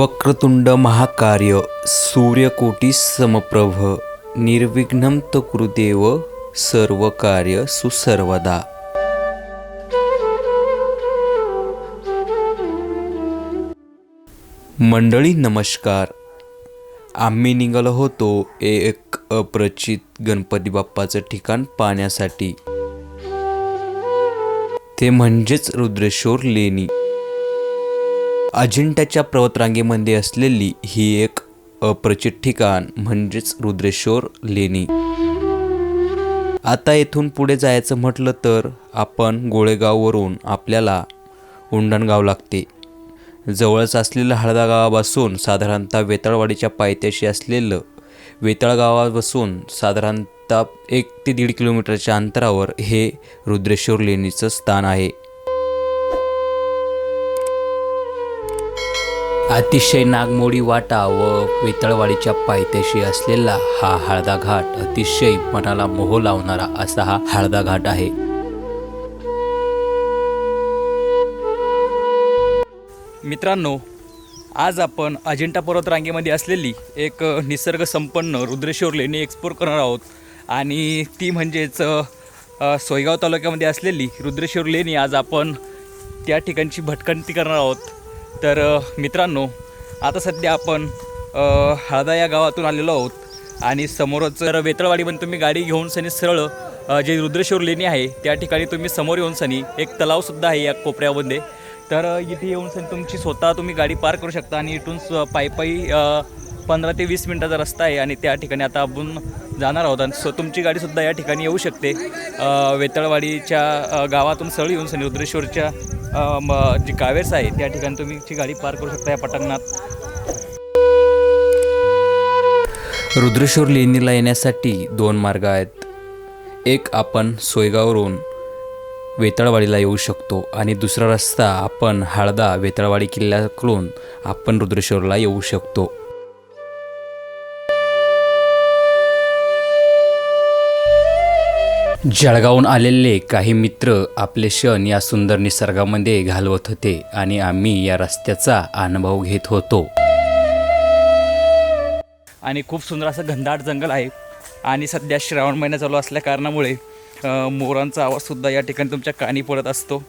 वक्रतुंड महाकार्य सूर्यकोटी समप्रभ निर्विघ्न त सर्व कार्य सुसर्वदा. मंडळी नमस्कार. आम्ही निघालो होतो एक अप्रचित गणपती बाप्पाचं ठिकाण पाहण्यासाठी. ते म्हणजेच रुद्रेश्वर लेणी. अजिंठ्याच्या पर्वतरांगेमध्ये असलेली ही एक अप्रचित ठिकाण म्हणजेच रुद्रेश्वर लेणी. आता येथून पुढे जायचं म्हटलं तर आपण गोळेगाववरून आपल्याला उंडणगाव लागते. जवळच असलेलं हळदा गावापासून साधारणतः वेताळवाडीच्या पायथ्याशी असलेलं वेताळ गावापासून साधारणतः एक ते दीड किलोमीटरच्या अंतरावर हे रुद्रेश्वर लेणीचं स्थान आहे. अतिशय नागमोडी वाटा व वेतळवाडीच्या पायथ्याशी असलेला हा हळदा घाट अतिशय मनाला मोह लावणारा असा हा हळदा घाट आहे. मित्रांनो आज आपण अजिंठा पर्वत रांगेमध्ये असलेली एक निसर्गसंपन्न निसर्ग संपन्न रुद्रेश्वर लेणी एक्सप्लोर करणार आहोत. आणि ती म्हणजेच सोयगाव तालुक्यामध्ये असलेली रुद्रेश्वर लेणी आज आपण त्या ठिकाणची भटकंती करणार आहोत. तर मित्रांनो आता सध्या आपण हळदा या गावातून आलेलो आहोत आणि समोरच जर वेतळवाडीमध्ये तुम्ही गाडी घेऊन सनी सरळ जे रुद्रेश्वर लेणी आहे त्या ठिकाणी तुम्ही समोर येऊन सनी एक तलावसुद्धा आहे या कोपऱ्यामध्ये. तर इथे येऊन सनी तुमची स्वतः तुम्ही गाडी पार करू शकता आणि इथून स्व पायी पायी पंधरा ते वीस मिनटाचा रस्ता आहे आणि त्या ठिकाणी आता आपण जाणार आहोत आणि सो तुमची गाडीसुद्धा या ठिकाणी येऊ शकते. वेतळवाडीच्या गावातून सळी येऊन सनी रुद्रेश्वरच्या जी कावेर्स आहे त्या ठिकाणी तुम्ही गाडी पार करू शकता या पटांगणात. रुद्रेश्वर लेणीला येण्यासाठी दोन मार्ग आहेत. एक आपण सोयगाववरून वेताळवाडीला येऊ शकतो आणि दुसरा रस्ता आपण हळदा वेताळवाडी किल्ल्याकडून आपण रुद्रेश्वरला येऊ शकतो. जळगावून आलेले काही मित्र आपले क्षण या सुंदर निसर्गामध्ये घालवत होते आणि आम्ही या रस्त्याचा अनुभव घेत होतो. आणि खूप सुंदर असं घनदाट जंगल आहे. आणि सध्या श्रावण महिना चालू असल्या कारणामुळे मोरांचा आवाजसुद्धा या ठिकाणी तुमच्या कानी पडत असतो.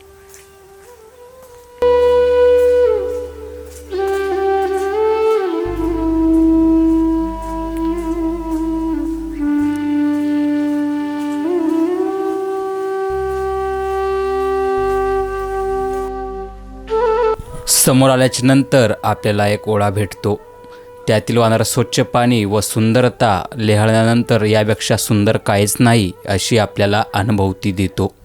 समोर आल्याच्यानंतर आपल्याला एक ओढा भेटतो. त्यातील वाहणारं स्वच्छ पाणी व सुंदरता लिहाळल्यानंतर यापेक्षा सुंदर काहीच नाही अशी आपल्याला अनुभवती देतो.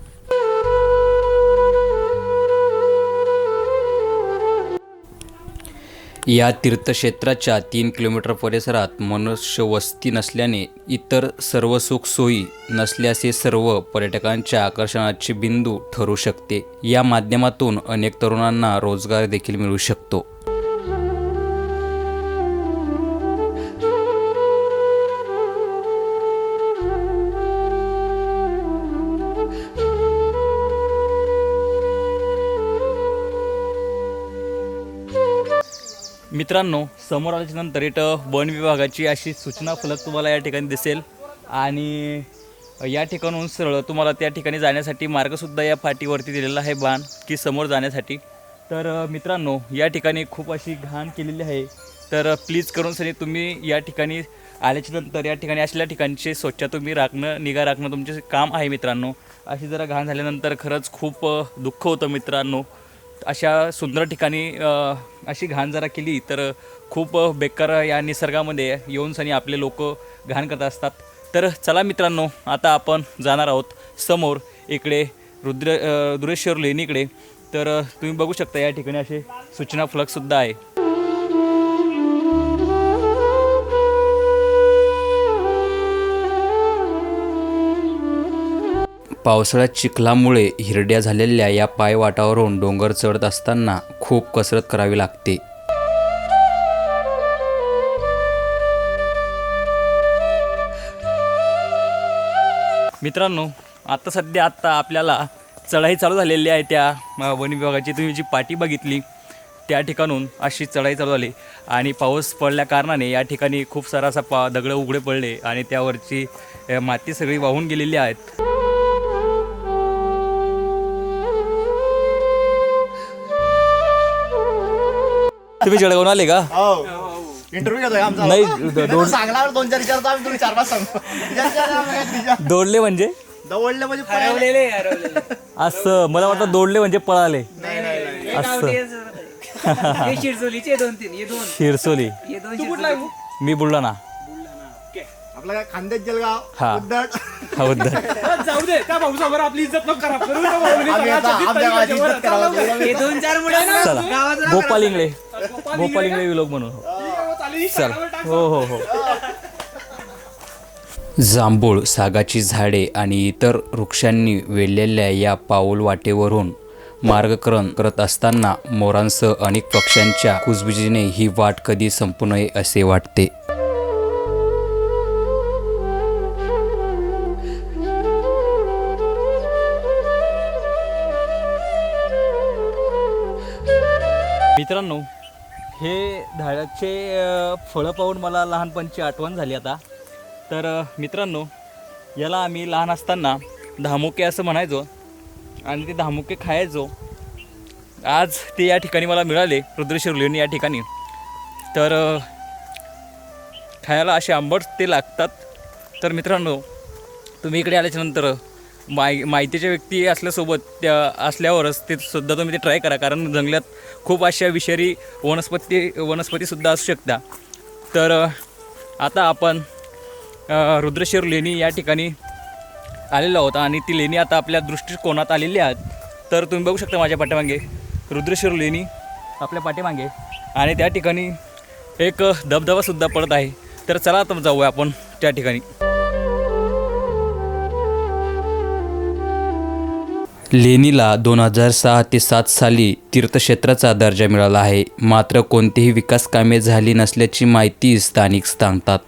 या तीर्थक्षेत्राच्या तीन किलोमीटर परिसरात मनुष्य वस्ती नसल्याने इतर सर्व सुखसोयी नसल्यास हे सर्व पर्यटकांच्या आकर्षणाचे बिंदू ठरू शकते. या माध्यमातून अनेक तरुणांना रोजगार देखील मिळू शकतो. मित्रांनो समोर आल्याच्यानंतर इथं वन विभागाची अशी सूचना फलक तुम्हाला या ठिकाणी दिसेल. आणि या ठिकाणून सरळ तुम्हाला त्या ठिकाणी जाण्यासाठी मार्गसुद्धा या फाटीवरती दिलेला आहे बाण की समोर जाण्यासाठी. तर मित्रांनो या ठिकाणी खूप अशी घाण केलेली आहे. तर प्लीज करून सनी तुम्ही या ठिकाणी आल्याच्यानंतर या ठिकाणी असलेल्या ठिकाणची स्वच्छता तुम्ही राखणं निगा राखणं तुमचे काम आहे मित्रांनो. अशी जरा घाण झाल्यानंतर खरंच खूप दुःख होतं मित्रांनो. अशा सुंदर ठिकाणी अशी घाण जरा केली तर खूप बेकार या निसर्गामध्ये येऊन सनी आपले लोक घाण करत असतात. तर चला मित्रांनो आता आपण जाणार आहोत समोर इकडे रुद्र दुरेश्वर रुद्रेश्वर लेणीकडे. तर तुम्ही बघू शकता या ठिकाणी असे सूचना फलकसुद्धा आहे. पावसाळ्यात चिखलामुळे हिरड्या झालेल्या या पायवाटावरून डोंगर चढत असताना खूप कसरत करावी लागते. मित्रांनो आता सध्या आत्ता आपल्याला चढाई चालू झालेली आहे त्या वन विभागाची. तुम्ही जी पाटी बघितली त्या ठिकाणून अशी चढाई चालू झाली. आणि पाऊस पडल्या कारणाने या ठिकाणी खूप सारा असा पा दगडं उघडे पडले आणि त्यावरची माती सगळी वाहून गेलेली आहेत. तुम्ही जळगावून आले का? हो. इंटरव्ह्यू घेतोय आमचा. नाही, नाही, दो- तर सांगणार दोन चार विचारतो आम्ही तुम्ही चार पाच सांगतो विचार करा आम्ही काय विचार. दौडले म्हणजे? दवडले म्हणजे पळाले. असं मला वाटतं दौडले म्हणजे पळाले. असं. हे शिरसोलीचे दोन तीन हे दोन. शिरसोली. हे दोन शिरसोली. मी बुलढाणा. आपलं काय जलगाव? हा. हा उद्धर जाऊ दे. त्या भाऊसावर आपली इज्जत नको करा. करू नका भाऊनी. आम्ही आता आमच्या गावाची इज्जत करायला लागलो. हे दोन चार मुलं ना चला. गावाचं गोपाल इंगळे. गोपाल इंगळे. विलोक म्हणून. चला. हो हो हो. जांभूळ सागाची झाडे आणि इतर वृक्षांनी वेढलेल्या या पाऊल वाटेवरून मार्गक्रमण करत असताना मोरांसह अनेक पक्ष्यांच्या कुजबुजीने ही वाट कधी संपू नये असे वाटते. मित्रांनो हे झाडाचे फळं पाहून मला लहानपणची आठवण झाली आता. तर मित्रांनो याला आम्ही लहान असताना धामुके असं म्हणायचो आणि ते धामुके खायचो. आज ते या ठिकाणी मला मिळाले रुद्रशिरलेणी या ठिकाणी. तर खायला असे आंबट ते लागतात. तर मित्रांनो तुम्ही इकडे आल्याच्यानंतर माय माहितीच्या व्यक्ती असल्यासोबत त्या असल्यावरच ते सुद्धा तुम्ही ते ट्राय करा. कारण जंगलात खूप अशा विषारी वनस्पती वनस्पतीसुद्धा असू शकता. तर आता आपण अ, रुद्रशेर लेणी या ठिकाणी आलेलो आहोत. आणि ती लेणी आता आपल्या दृष्टिकोनात आलेली आहेत. तर तुम्ही बघू शकता माझ्या पाठीमागे. रुद्रशेर लेणी आपल्या पाठीमागे. आणि त्या ठिकाणी एक धबधबासुद्धा पडत आहे. तर चला आता जाऊया आपण त्या ठिकाणी. लेणीला दोन हजार सहा ते सात साली तीर्थक्षेत्राचा दर्जा मिळाला आहे. मात्र कोणतीही विकास कामे झाली नसल्याची माहिती स्थानिक सांगतात.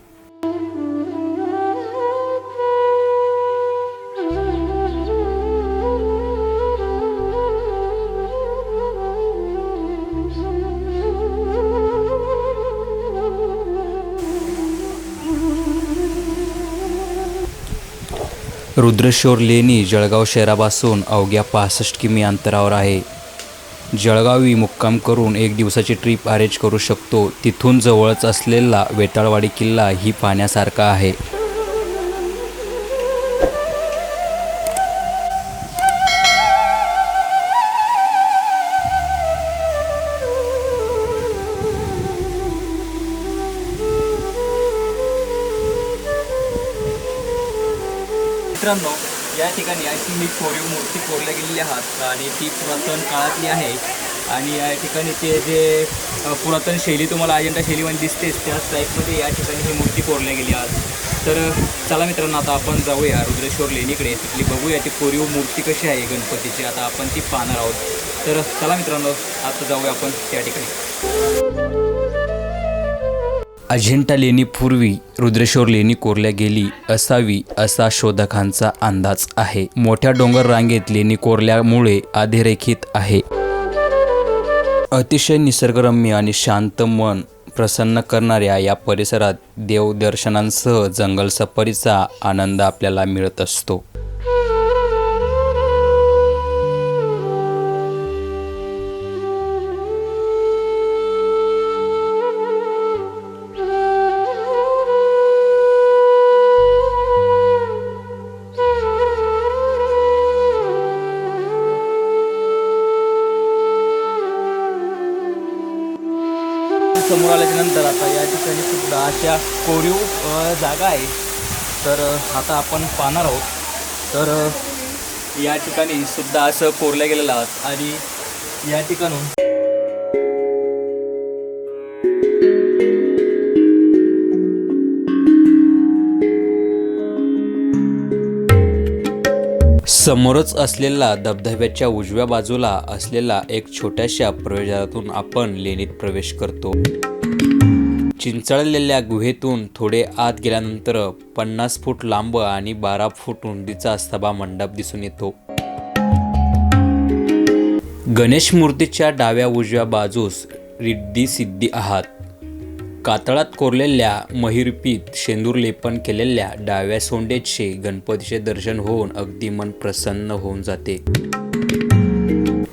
रुद्रेश्वर लेणी जळगाव शहरापासून अवघ्या पासष्ट किमी अंतरावर आहे. जळगावी मुक्काम करून एक दिवसाची ट्रिप अरेंज करू शकतो. तिथून जवळच असलेला वेताळवाडी किल्ला ही पाहण्यासारखा आहे. या ठिकाणी अशी मी कोरीव मूर्ती कोरल्या गेलेली आहात आणि ती पुरातन काळातली आहे. आणि या ठिकाणी ते जे पुरातन शैली तुम्हाला अजिंठा शैलीमध्ये दिसतेच त्याच टाईपमध्ये या ठिकाणी ही मूर्ती कोरल्या गेली आहात. तर चला मित्रांनो आता आपण जाऊया रुद्रेश्वर लेणीकडे. तिथली बघूया ती कोरीव मूर्ती कशी आहे गणपतीची. आता आपण ती पाहणार आहोत. तर चला मित्रांनो आता जाऊया आपण त्या ठिकाणी. अजिंठा लेणीपूर्वी रुद्रेश्वर लेणी कोरल्या गेली असावी असा शोधकांचा अंदाज आहे. मोठ्या डोंगर रांगेत लेणी कोरल्यामुळे अधिरेखित आहे. अतिशय निसर्गरम्य आणि शांत मन प्रसन्न करणाऱ्या या परिसरात देवदर्शनांसह जंगल सफारीचा आनंद आपल्याला मिळत असतो. सुद्धा अशा कोरीव जागा आहे. तर आता आपण पाहणार आहोत. तर या ठिकाणी सुद्धा असं कोरल्या गेलेलं आहात आणि या ठिकाणून समोरच असलेला धबधब्याच्या उजव्या बाजूला असलेला एक छोट्याशा प्रवेशद्वारातून आपण लेणीत प्रवेश करतो. चिंचळलेल्या गुहेतून थोडे आत गेल्यानंतर पन्नास फूट लांब आणि बारा फूट रुंदीचा सभा मंडप दिसून येतो. गणेश मूर्तीच्या डाव्या उजव्या बाजूस रिद्धी सिद्धी आहात. कातळात कोरलेल्या महिरपीत शेंदूर लेपन केलेल्या डाव्या सोंडेचे गणपतीचे दर्शन होऊन अगदी मन प्रसन्न होऊन जाते.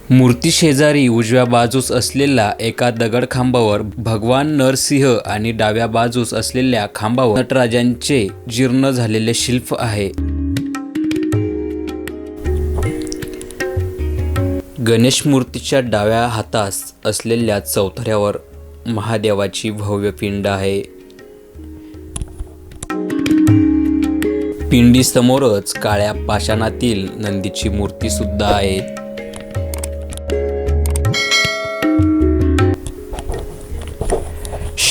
मूर्ती शेजारी उजव्या बाजूस असलेल्या एका दगड खांबावर भगवान नरसिंह आणि डाव्या बाजूस असलेल्या खांबावर नटराजांचे जीर्ण झालेले शिल्प आहे. गणेश मूर्तीच्या डाव्या हातास असलेल्या चौथऱ्यावर महादेवाची भव्य पिंड आहे. पिंडीसमोरच काळ्या पाषाणातील नंदीची मूर्ती सुद्धा आहे.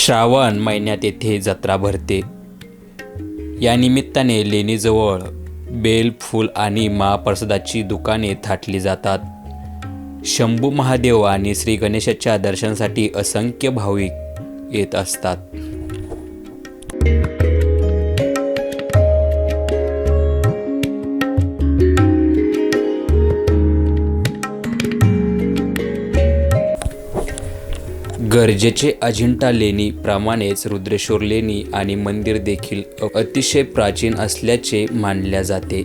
श्रावण महिन्यात येथे जत्रा भरते. या निमित्ताने लेणीजवळ बेल फूल आणि महाप्रसादाची दुकाने थाटली जातात. शंभू महादेव आणि श्री गणेशाच्या दर्शनासाठी असंख्य भाविक येत असतात. गरजेचे अजिंठा लेणी प्रमाणेच रुद्रेश्वर लेणी आणि मंदिर देखील अतिशय प्राचीन असल्याचे मानल्या जाते.